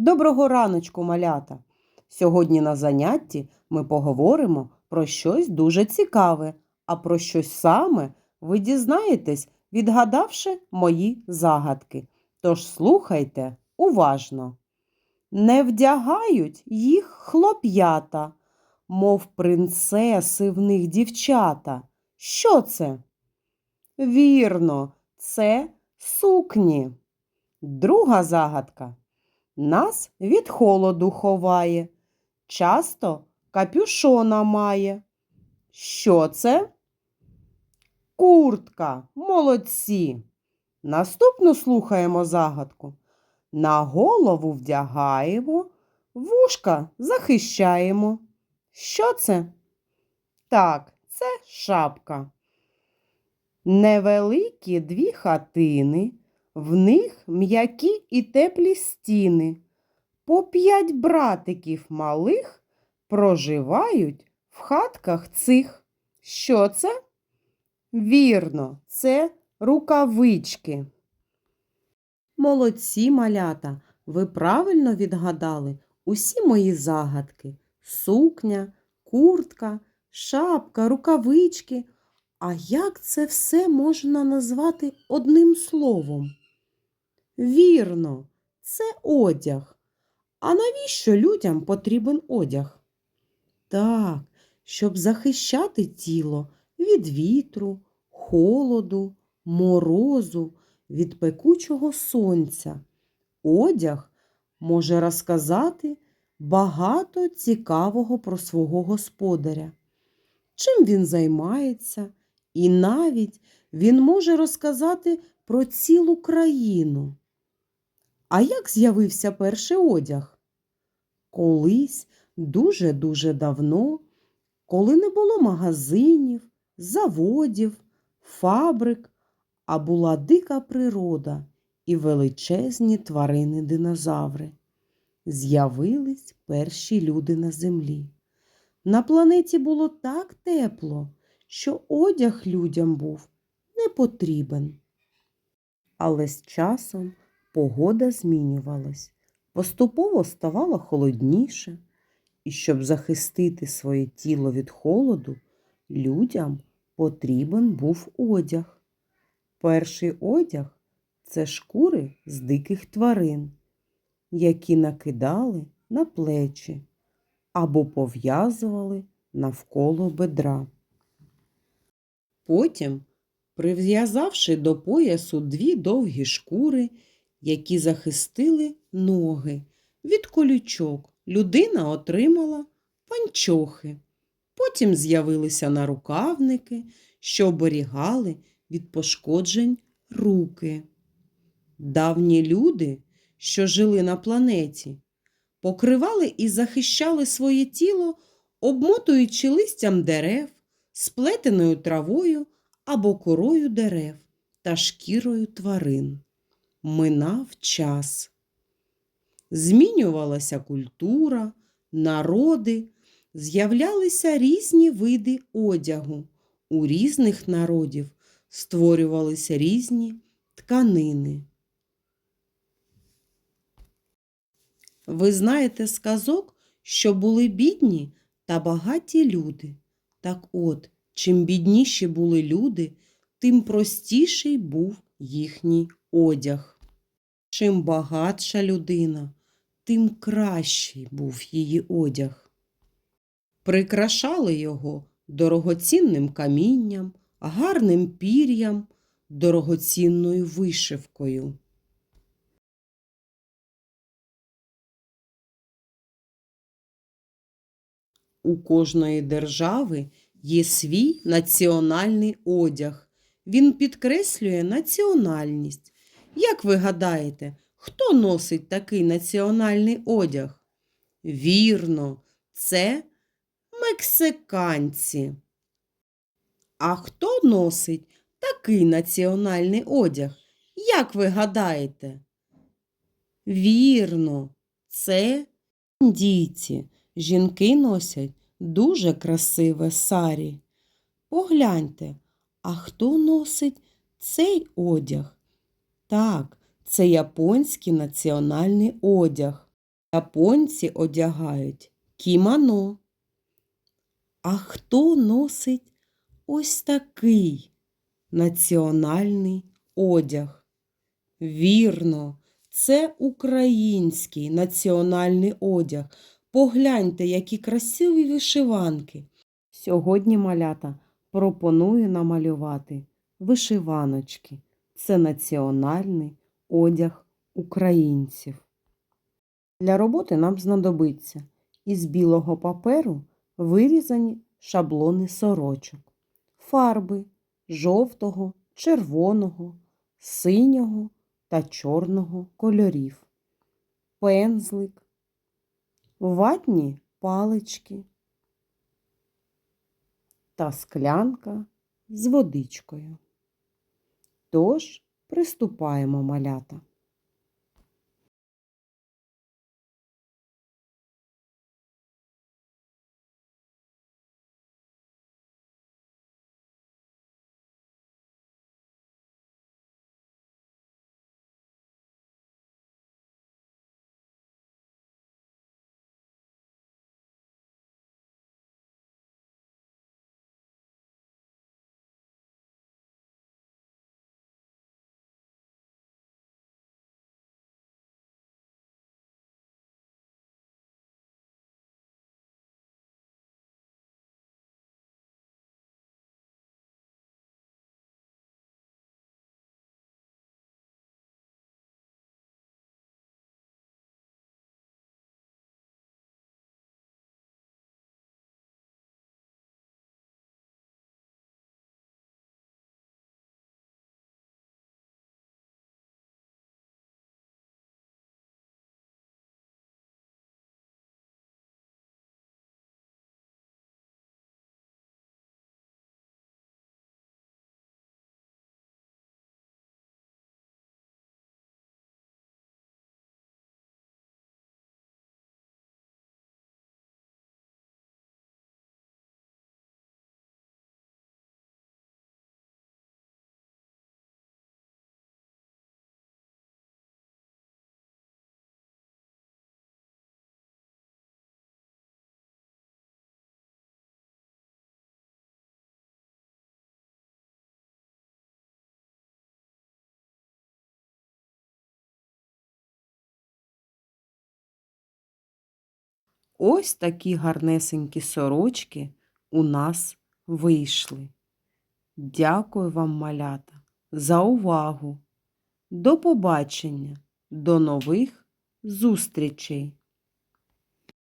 Доброго раночку, малята! Сьогодні на занятті ми поговоримо про щось дуже цікаве, а про щось саме ви дізнаєтесь, відгадавши мої загадки. Тож слухайте уважно. Не вдягають їх хлоп'ята, мов принцеси в них дівчата. Що це? Вірно, це сукні. Друга загадка. Нас від холоду ховає, часто капюшона має. Що це? Куртка, молодці. Наступну слухаємо загадку. На голову вдягаємо, вушка захищаємо. Що це? Так, це шапка. Невеликі дві хатини, в них м'які і теплі стіни. По п'ять братиків малих проживають в хатках цих. Що це? Вірно, це рукавички. Молодці малята, ви правильно відгадали усі мої загадки. Сукня, куртка, шапка, рукавички. А як це все можна назвати одним словом? Вірно, це одяг. А навіщо людям потрібен одяг? Так, щоб захищати тіло від вітру, холоду, морозу, від пекучого сонця. Одяг може розказати багато цікавого про свого господаря. Чим він займається, і навіть він може розказати про цілу країну. А як з'явився перший одяг? Колись дуже-дуже давно, коли не було магазинів, заводів, фабрик, а була дика природа і величезні тварини динозаври. З'явились перші люди на землі. На планеті було так тепло, що одяг людям був не потрібен. Але з часом погода змінювалась, поступово ставало холодніше, і щоб захистити своє тіло від холоду, людям потрібен був одяг. Перший одяг це шкури з диких тварин, які накидали на плечі або пов'язували навколо бедра. Потім, прив'язавши до поясу дві довгі шкури, які захистили ноги від колючок, людина отримала панчохи. Потім з'явилися нарукавники, що оберігали від пошкоджень руки. Давні люди, що жили на планеті, покривали і захищали своє тіло, обмотуючи листям дерев, сплетеною травою або корою дерев та шкірою тварин. Минав час. Змінювалася культура, народи, з'являлися різні види одягу. У різних народів створювалися різні тканини. Ви знаєте сказок, що були бідні та багаті люди. Так от, чим бідніші були люди, тим простіший був їхній одяг. Чим багатша людина, тим кращий був її одяг. Прикрашали його дорогоцінним камінням, гарним пір'ям, дорогоцінною вишивкою. У кожної держави є свій національний одяг. Він підкреслює національність. Як ви гадаєте, хто носить такий національний одяг? Вірно, це мексиканці. А хто носить такий національний одяг? Як ви гадаєте? Вірно, це індійці. Жінки носять дуже красиве сарі. Погляньте, а хто носить цей одяг? Так, це японський національний одяг. Японці одягають кімоно. А хто носить ось такий національний одяг? Вірно, це український національний одяг. Погляньте, які красиві вишиванки. Сьогодні малята пропоную намалювати вишиваночки. Це національний одяг українців. Для роботи нам знадобиться із білого паперу вирізані шаблони сорочок, фарби жовтого, червоного, синього та чорного кольорів, пензлик, ватні палички та склянка з водичкою. Тож приступаємо малята. Ось такі гарнесенькі сорочки у нас вийшли. Дякую вам, малята, за увагу. До побачення, до нових зустрічей!